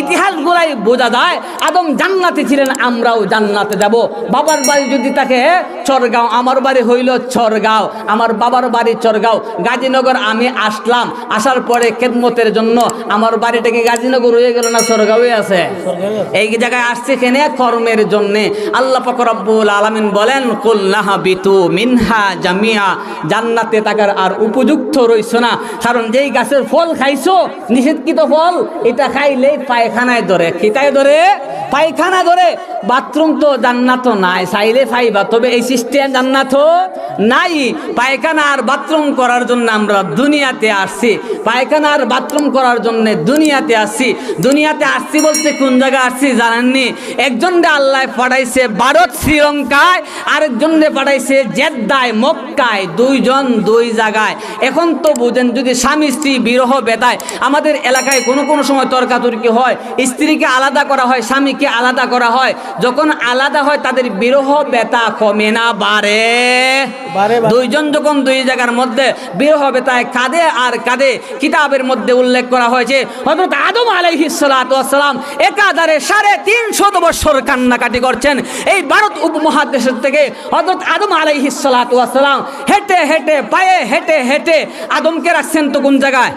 ইতিহাসগুলাই বোঝা যায়, আদম জান্নাতে ছিলেন, আমরাও জান্নাতে যাব। বাবার বাড়ি যদি তাকে চরগাঁও, আমার বাড়ি হইল চরগাঁও, আমার বাবার বাড়ি চরগাঁও। গাজীনগর আমি আসলাম, আসার পরে খেদমতের জন্য আমার বাড়িটাকে গাজীনগর হয়ে গেল না চরগাঁওয়ে আছে? এই জায়গায় আসছে কেনে? কর্মের জন্য। আল্লাহ পাক রব্বুল আলামিন বলেন কুল্লাহা বিতু মিনহা জামিয়া জান্নাতে থাকার আর উপযুক্ত রইছ না। কারণ যেই গাছের ফল খাইছো, নিষেধকৃত ফল, এটা খাইলে পায়খানায় ধরে খিতায় ধরে পায়খানা ধরে বাথরুম তো জান্নাত নাই, চাইলে পাইবা তবে এই সিস্টেম জান্নাত নাই। পায়খানা আর বাথরুম করার জন্য আমরা দুনিয়াতে আসছি। পায়খানা আর বাথরুম করার জন্য দুনিয়াতে আসছি। দুনিয়াতে আসছি বলতে কোন জায়গায় আসছি জানেননি? একজন আল্লাহ পাঠাইছে ভারত, শ্রীলঙ্কায় আরেকজন পাঠাইছে জেদ্দায়, মক্কায়, দুইজন দুই জায়গায়। এখন তো বুঝেন যদি স্বামী, স্ত্রী, বিরহ বেতায় আমাদের এলাকায় কোনো কোনো সময় তর্কাতর্কি হয়, স্ত্রীকে আলাদা করা হয়, স্বামীকে আলাদা করা হয়। যখন আলাদা হয় তাদের বিরহ বেতা কমে না বাড়ে। দুইজন যখন দুই জায়গার মধ্যে বিরহ বেতায় কাঁদে আর কাঁদে কিতাবের মধ্যে উল্লেখ করা হয়েছে হজরত আদম আলাইহিসালাম একাধারে সাড়ে তিনশত বছর কান্নাকাটি করছেন। এই ভারত উপমহাদেশের থেকে হজরত আদম আলাইহিসালাম হেঁটে হেঁটে পায়ে হেঁটে হেঁটে আদমকে রাখছেন তো কোন জায়গায়?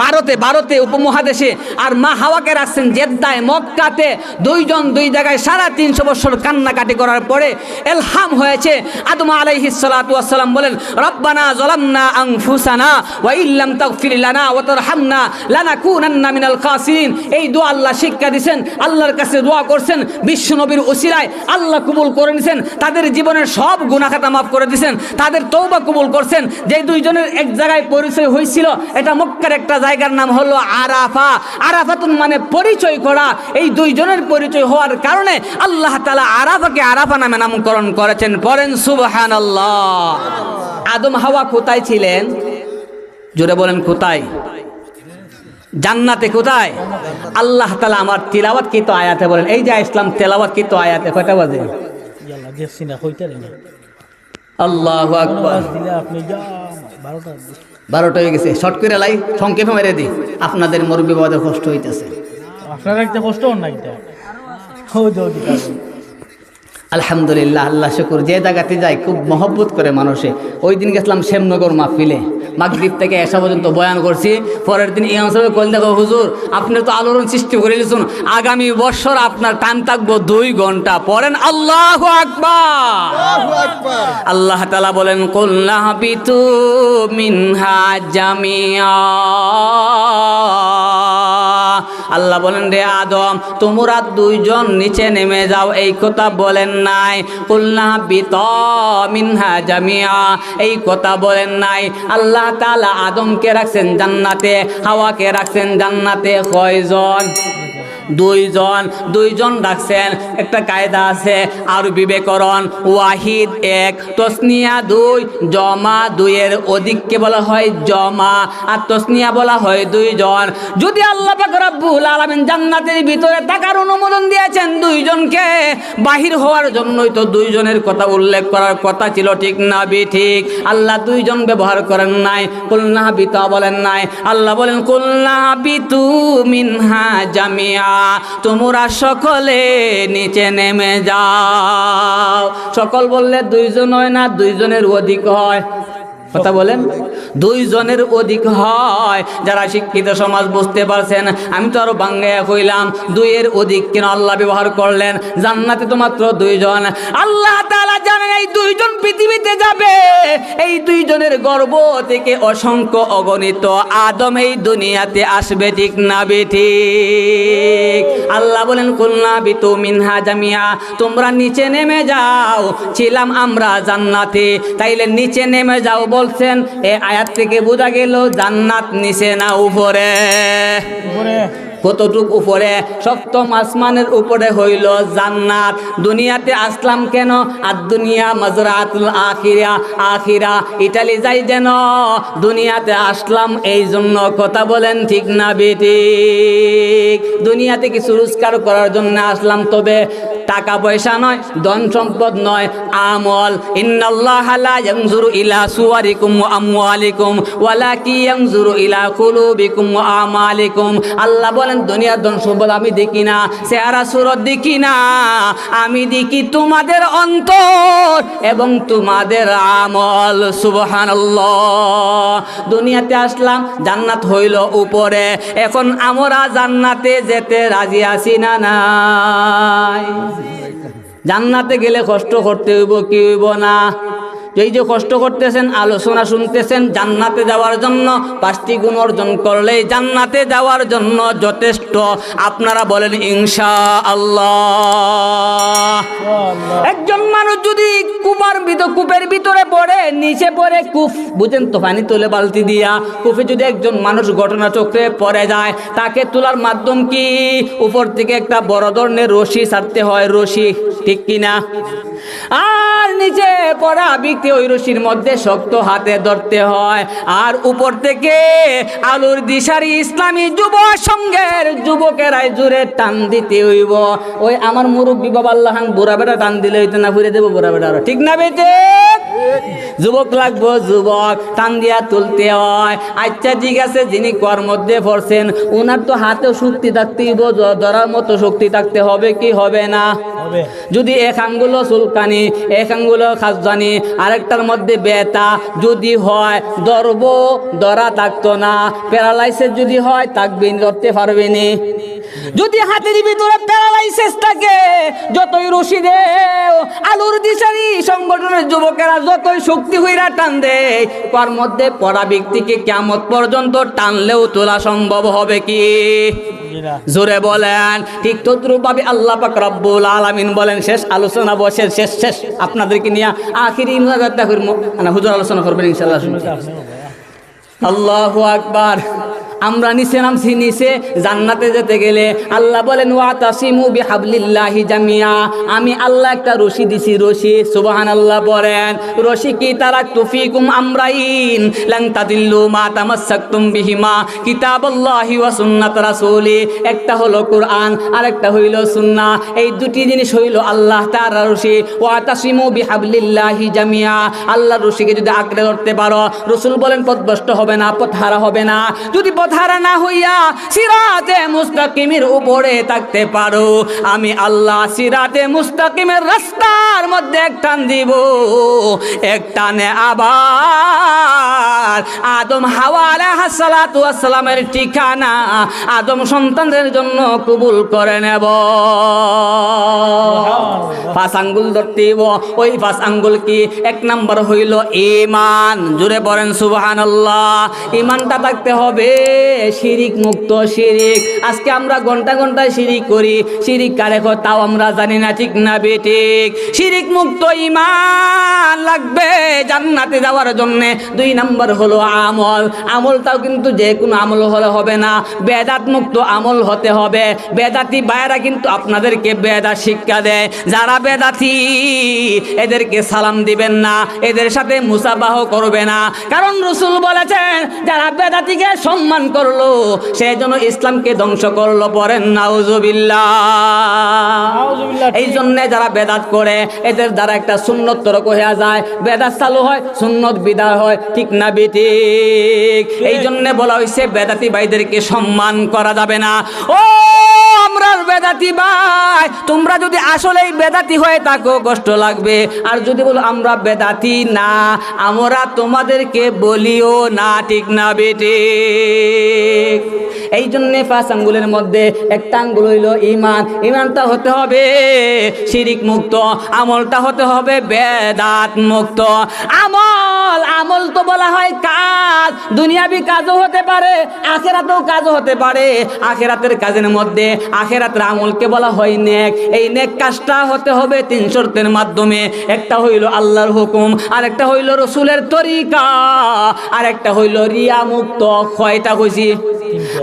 ভারতে ভারতে উপমহাদেশে আর মা হাওয়াকে রাখছেন জেদ্দায়, মক্কাতে। দুইজন দুই জায়গায় সাড়ে তিনশো বছর কান্নাকাটি করার পরে এলহাম হয়েছে। আদম আলাইহিস সালাতু ওয়াসসালাম বলেন, রব্বানা জলামনা আনফুসানা ওয়া ইল্লাম তাগফির লানা ওয়া তারহামনা লানাকুনান্না মিনাল খাসিরিন। এই দোয়া আল্লাহ শিক্ষা দিয়েছেন আল্লাহর কাছে দোয়া করছেন, বিশ্ব নবীর ওসিলায় আল্লাহ কবুল করে নিছেন, তাদের জীবনের সব গুনাহ খাতা মাফ করে দিয়েছেন তাদের তৌবা কবুল করছেন। যে দুইজনের এক জায়গায় পরিচয় হয়েছিল, এটা মক্কার একটা জায়গার নাম হলো আরাফা। আরাফাতুন মানে পরিচয় করা। এই দুইজনের পরিচয় হওয়ার কারণে আল্লাহ তালা আরাফাকে আরাফা নামে নামকরণ করেছেন। পরেন সুবহান আদম হাওয়া কোথায় ছিলেন? জোরে বলেন কোথায়? জান্নাতে কোথায়? আল্লাহ তালা আমার তিলাওয়াত কি তো আয়াতে বলেন? এই যে ইসলাম তেলাওয়াত কি তো আয়াতে? কয়টা বাজে? আল্লাহ আকবার। আপনি যা বারোটা হয়ে গেছে। শর্ট করে লাই, সংক্ষেপে মেরে দিই। আপনাদের মরবি বাদে কষ্ট হইতেছে। আপনারা একটা কষ্ট ও যদি আলহামদুলিল্লাহ আল্লাহ শুকুর। যে জায়গাতে যাই খুব মহব্বত করে মানুষে। ওই দিন গেছিলাম শ্যামনগর মাহফিলে। মাগদ্বীপ থেকে এসা পর্যন্ত বয়ান করছি। পরের দিন ইমাম সাহেব কল দেখো হুজুর আপনি তো আলোড়ন সৃষ্টি করে দিয়েছেন। আগামী বছর আপনার টাইম থাকব দুই ঘণ্টা। পড়েন আল্লাহ আকবার। আল্লাহ তালা বলেন কল্লাহ বিতু মিনহা জামিয়া আল্লাহ বলেন, রে আদম, তোমরা দুইজন নিচে নেমে যাও। এই কথা বলেন নাই। কুলনা বিত মিনহা জামিয়া। এই কথা বলেন নাই। আল্লাহ তাআলা আদমকে রাখছেন জান্নাতে, হাওয়াকে রাখছেন জান্নাতে। কয়জন? দুইজন দুইজন ডাকছেন, একটা কায়দা আছে, আর বিবেকরণ, ওয়াহিদ এক, তসনিয়া দুই, জমা দুইয়ের অধিককে বলা হয় জমা, আর তসনিয়া বলা হয় দুইজন। যদি আল্লাহ রব্বুল আলামিন জান্নাতের ভিতরে থাকার অনুমোদন দিয়েছেন দুইজনকে, বাহির হওয়ার জন্যই তো দুইজনের কথা উল্লেখ করার কথা ছিল, ঠিক না বি? ঠিক। আল্লাহ দুইজন ব্যবহার করেন নাই কুলনা বিতা বলেন নাই। আল্লাহ বলেন কুলনা বিতু মিনহা জামিয়া। তোমরা সকলে নিচে নেমে যাও। সকল বললে দুইজন হয় না দুইজনের অধিক হয়। কথা বলেন। দুইজনের অধিক হয়, যারা শিক্ষিত সমাজ বুঝতে পারছেন, আমি তো আরও বাঙ্গাইয়া কইলাম, দুইয়ের অধিক কেন আল্লাহ ব্যবহার করলেন? জান্নাতে তো মাত্র দুইজন। আল্লাহ তাআলা জানেন এই দুইজন পৃথিবীতে যাবে। এই দুইজনের গর্ব থেকে অসংখ্য অগণিত আদম এই দুনিয়াতে আসবে, ঠিক না বেঠিক আল্লাহ বলেন কুলনা বিতু মিনহা জামিয়া। তোমরা নিচে নেমে যাও, ছিলাম আমরা জান্নাতে। তাইলে নিচে নেমে যাও বলছেন এ আয়াত থেকে বোঝা গেল জান্নাত নিচে না উপরে। কতটুক উপরে? সপ্তম আসমানের উপরে হইল জান্নাত। দুনিয়াতে আসলাম কেন? আর দুনিয়া মাজরাতুল আখিরা আখিরা ইটালি যাই যেন। দুনিয়াতে আসলাম এই জন্য কথা বলেন ঠিক না বেঠিক দুনিয়াতে কিছু রোজগার করার জন্য আসলাম তবে টাকা পয়সা নয় ধন সম্পদ নয় আমল ইলা ইলা আল্লাহ বলেন, দুনিয়ার ধন সম্পদ আমি দেখি না, চেহারা সুরত দেখি না। আমি দেখি তোমাদের অন্তর এবং তোমাদের আমল। সুবহানাল্লাহ। দুনিয়াতে আসলাম, জান্নাত হইল উপরে। এখন আমরা জান্নাতে যেতে রাজি আছি না নাই? জান্নাতে গেলে কষ্ট করতে হইব কি হইব না? এই যে কষ্ট করতেছেন আলোচনা শুনতেছেন জান্নাতে যাওয়ার জন্য পাঁচটি গুণ অর্জন করলেই জান্নাতে যাওয়ার জন্য যথেষ্ট। আপনারা বলেন ইনশা আল্লাহ কুপার ভিতরে পড়ে, নিচে পড়ে কুফ বুঝেন তো, পানি তুলে বালতি দিয়া কুফে যদি একজন মানুষ ঘটনা চক্রে পড়ে যায়, তাকে তোলার মাধ্যম কি? উপর থেকে একটা বড় ধরনের রশি ছাড়তে হয়, রশি, ঠিক কিনা? আর নিচে পড়া ব্যক্তি ওই রশির মধ্যে শক্ত হাতে ধরতে হয়। আর উপর থেকে আলুর দিশারি ইসলামী যুব সঙ্গের যুবকেরাই জুড়ে টান দিতে হইব। ওই আমার মুরব্বী বাবা আল্লাহান বুড়া বেটা টান দিলে হইতে না ঘুরে দেবো বুড়া বেটা আরও। ঠিক না বেটে? যুবক লাগবো যুবক টান দিয়া তুলতে হয়। আচ্ছা ঠিক আছে যিনি কর মধ্যে পড়ছেন ওনার তো হাতেও শক্তি থাকতে হইব ধরার মতো শক্তি থাকতে হবে কি হবে না? যদি এক আঙ্গুল চুলকানি এক আঙ্গুল খাজানি, আরেকটার মধ্যে বেতা। যদি হয়, ধরব দরা থাকতো না। প্যারালাইসিস যদি হয় থাকবেন ধরতে পারবেনি যদি হাতের ভিতরে প্যারালাইসিস থাকে, যতই রশি দেও, আলুর দিশারি সংগঠনের যুবকেরা যতই শক্তি হইরা টান দেয়, তার মধ্যে পড়া ব্যক্তিকে কেমত পর্যন্ত টানলেও তোলা সম্ভব হবে কি? জিরা বলেন ঠিক তদ্রুপ ভাবে আল্লাহ পাক রব্বুল আলামিন বলেন শেষ আলোচনা বসে শেষ শেষ আপনাদেরকে নিয়ে আখিরি মুনাজাত করব মানে হুজুর আলোচনা করবেন ইনশাআল্লাহ। আল্লাহ আল্লাহু আকবার। আমরা নিচে নামছি, নিচে জান্নাতে যেতে গেলে। আল্লাহ বলেন, ওয়াতাসিমু বিহাবলিল্লাহি জামিয়া। আমি আল্লাহ একটা রশি দিছি, রশি, সুবহানাল্লাহ বলেন। রশি কি? তারা তুফিকুম আমরাইন লাং তাদিল্লু মা তামাসসাকতুম বিহিমা। কিতাবাল্লাহি ওয়া সুন্নাত রাসূলি। একটা হলো কোরআন, আরেকটা হইল সুন্নাহ এই দুটি জিনিস হইল আল্লাহ তাআলা রশি। ওয়াতাসিমু বিহাবলিল্লাহি জামিয়া। আল্লাহর রশিকে যদি আঁকড়ে ধরতে পারো, রসুল বলেন, পথভ্রষ্ট হবে না, পথহারা হবে না। যদি না হইয়া সিরাতে মুস্তাকিমের উপরে থাকতে পারো। আমি আল্লাহ সিরাতে মুস্তাকিমের রাস্তার মধ্যে এক টান দিব, এক টানে আবার আদম হাওয়া আলাইহাসসালাতু ওয়াসসালামের ঠিকানা আদম সন্তানদের জন্য কবুল করে নেব। পাঁচ আঙ্গুল ধরতে ওই পাঁচ আঙ্গুল কি? এক নাম্বার হইল ইমান জুড়ে পড়েন সুবাহান ইমানটা থাকতে হবে শিরিক মুক্ত শিরিক। আজকে আমরা ঘণ্টা ঘন্টায় শিরিক করি। শিরিক কারে তাও আমরা জানি না, ঠিক না বেঠিক। শিরিক মুক্ত ইমান লাগবে জান্নাতে যাওয়ার জন্য। দুই নাম্বার হলো আমল। আমলটাও কিন্তু যে কোনো আমল হলে হবে না। বেদাত মুক্ত আমল হতে হবে। বেদাতি বাইরা কিন্তু আপনাদেরকে বেদা শিক্ষা দেয়। যারা বেদাতি এদেরকে সালাম দিবেন না, এদের সাথে মুসাবাহ করবে না কারণ রসুল বলেছেন, যারা বেদাতিকে সম্মান করল সেই জন্য ইসলামকে ধ্বংস করল পরেন নাউজুবিল্লাহ। এই জন্যে যারা বেদাত করে এদের দ্বারা একটা সুন্নত তরক হয়ে যায়। বেদাত চালু হয় সুন্নত বিদায় হয়। ঠিক না বেঠিক এই জন্য বলা হয়েছে বেদাতি ভাইদেরকে সম্মান করা যাবে না। ও আমরা বেদাতি ভাই তোমরা যদি আসলেই বেদাতি হয়ে থাকো কষ্ট লাগবে। আর যদি বলো আমরা বেদাতি না আমরা তোমাদেরকে বলিও না। ঠিক না বেঠিক এই জন্য পাঁচ আঙ্গুলের মধ্যে একটা আঙ্গুল হইল ইমান ইমানটা হতে হবে শিরিক মুক্ত, আমলটা হতে হবে বেদাত মুক্ত। আমল আমল তো বলা হয় কাজ। দুনিয়াবি কাজও হতে পারে, আখেরাতেও কাজও হতে পারে। আখেরাতের কাজের মধ্যে আখেরাতের আমলকে বলা হয় নেক। এই নেক কাজটা হতে হবে তিন শর্তের মাধ্যমে। একটা হইল আল্লাহর হুকুম আর একটা হইল রসুলের তরিকা আর একটা হইল রিয়া মুক্ত। কয়টা কইছি?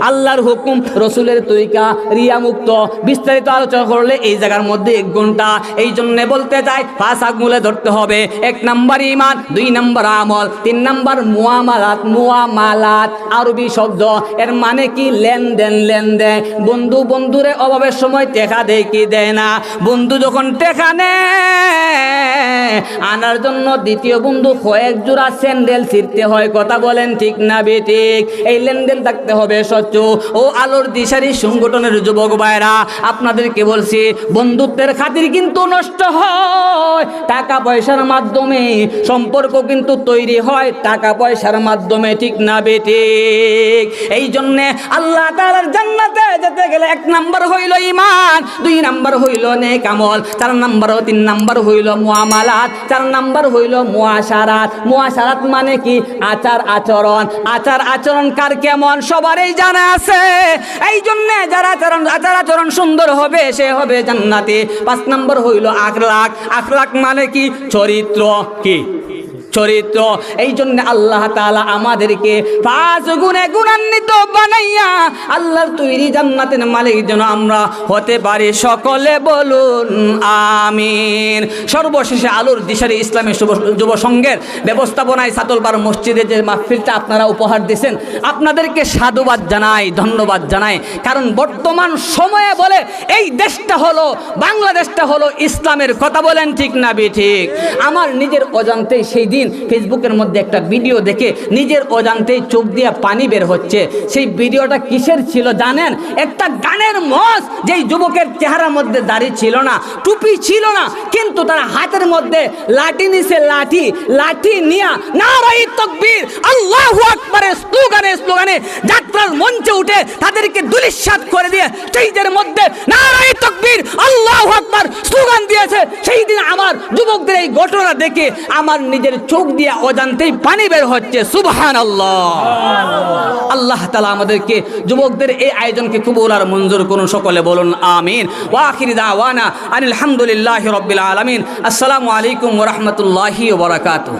আল্লাহর হুকুম, রসুলের তরিকা রিয়া মুক্ত বিস্তারিত আলোচনা করলে এই জায়গার মধ্যে এক ঘণ্টা। এই জন্য বলতে চাই ফাঁস আগুলে ধরতে হবে। এক নাম্বার ইমান, দুই নাম্বার আমল, তিন নাম্বার মুয়ামালাত। মুয়ামালাত, আরবি শব্দ। এর মানে কি? লেনদেন লেনদেন। বন্ধু বন্ধুরে অভাবের সময় টেকা দেয় কি দেয় না? বন্ধু যখন টেকা নেয়, আনার জন্য দ্বিতীয় বন্ধু কয়েক জোড়া স্যান্ডেল ছিঁড়তে হয়। কথা বলেন ঠিক না বেঠিক এই লেনদেন থাকতে হবে। স্বচ্ছ ও আলোর দিশারি সংগঠনের যুবক ভাইরা আপনাদেরকে বলছি, বন্ধুত্বের খাতির কিন্তু নষ্ট হয়। টাকা পয়সার মাধ্যমে সম্পর্ক কিন্তু তৈরি হয়, টাকা পয়সার মাধ্যমে, ঠিক না বেঠিক এই জন্যে আল্লাহ তাআলার জান্নাতে যেতে গেলে এক নাম্বার হইল ইমান দুই নাম্বার হইল নেক আমল, চার নাম্বার তিন নাম্বার হইল মুআমালাত চার নাম্বার হইল মুআশারাত। মুআশারাত মানে কি? আচার আচরণ। আচার আচরণ কার কেমন? সবারই জানা আছে। এই জন্য যারা আচরণ আচার আচরণ সুন্দর হবে, সে হবে জান্নাতে। পাঁচ নম্বর হইল আখলাখ। আখলাক মানে কি? চরিত্র কি? চরিত্র এই জন্য আল্লাহ তাআলা আমাদেরকে পাঁচ গুণে গুণান্বিত বানাইয়া আল্লাহর তৈরি জান্নাতের মালিক যেন আমরা হতে পারি। সকলে বলুন, আমিন। সর্বশেষে আলুর দিশারি ইসলামী যুব সংঘের ব্যবস্থাপনায় সাতলবার মসজিদে যে মাহফিলটা আপনারা উপহার দিয়েছেন, আপনাদেরকে সাধুবাদ জানাই, ধন্যবাদ জানাই। কারণ বর্তমান সময়ে বলে এই দেশটা হলো, বাংলাদেশটা হলো ইসলামের কথা বলেন ঠিক না বি ঠিক। আমার নিজের অজান্তেই সেই দিন ফেসবুকের মধ্যে একটা ভিডিও দেখে নিজের অজান্তেই চোখ দিয়ে পানি বের হচ্ছে। সেই ভিডিওটা কিসের ছিল জানেন? একটা গানের মজ যেই যুবকের চেহারার মধ্যে দাড়ি ছিল না, টুপি ছিল না, কিন্তু তার হাতের মধ্যে লাঠি নিছে লাঠি লাঠি নিয়া নারাই তকবীর, আল্লাহু আকবারের স্লোগানে স্লোগানে যাত্রার মঞ্চে উঠে তাদেরকে দুলিশ্বাত করে দিয়ে স্টেজের মধ্যে নারাই তকবীর আল্লাহু আকবার স্লোগান দিয়েছে। সেই দিন আমার যুবকদের এই ঘটনা দেখে আমার নিজের চোখ দিয়ে অজান্তেই পানি বের হচ্ছে। সুবহান আল্লাহ আল্লাহ তালা আমাদেরকে যুবকদের এই আয়োজনকে কবুল আর মঞ্জুর করুন। সকলে বলুন আমিন। ওয়াখির দাওয়ানা আনিল হামদুলিল্লাহ রব্বিল আলামিন। আসসালামু আলাইকুম ওয়া রাহমাতুল্লাহি ওয়া বারাকাতুহু।